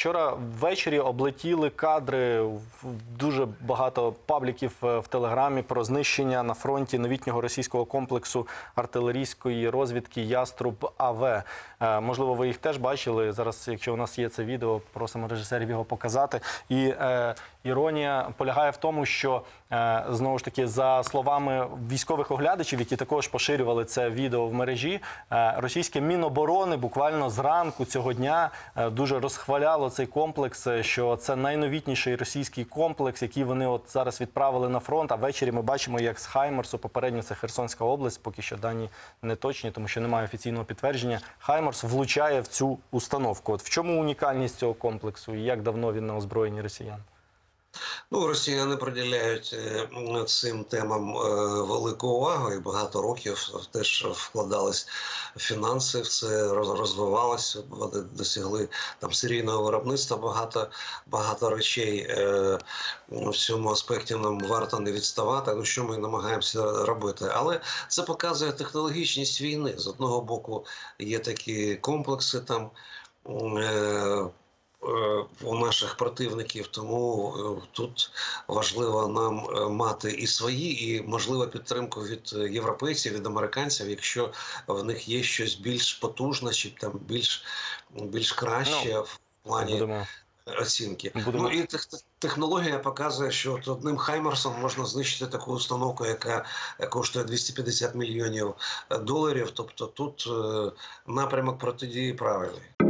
Вчора ввечері облетіли кадри дуже багато пабліків е, в телеграмі про знищення на фронті новітнього російського комплексу артилерійської розвідки Яструб АВ. Е, Можливо, ви їх теж бачили. Зараз, якщо у нас є це відео, просимо режисерів його показати. І е, іронія полягає в тому, що е, знову ж таки, за словами військових оглядачів, які також поширювали це відео в мережі, е, російське міноборони буквально зранку цього дня е, дуже розхваляло цей комплекс, е, що це найновітніший російський комплекс, який вони от зараз відправили на фронт. А ввечері ми бачимо, як з Хаймерсу, попередньо це Херсонська область, поки що дані не точні, тому що немає офіційного підтвердження. Хаймерс влучає в цю установку. От в чому унікальність цього комплексу і як давно він на озброєнні росіян? Ну, росіяни приділяють е, цим темам е, велику увагу і багато років теж вкладались фінанси в це, роз- розвивалось. Вони досягли там серійного виробництва. Багато багато речей е, в цьому аспекті нам варто не відставати. Ну що ми намагаємося робити, але це показує технологічність війни. З одного боку є такі комплекси там. Е, е, наших противників, тому е, тут важливо нам е, мати і свої, і можливо підтримку від е, європейців, від американців, якщо в них є щось більш потужне, чи там більш, більш краще в плані Будемо оцінки. Будемо- Ну і тех- технологія показує, що от одним хаймерсом можна знищити таку установку, яка коштує 250 мільйонів доларів. Тобто тут е, напрямок протидії правильний.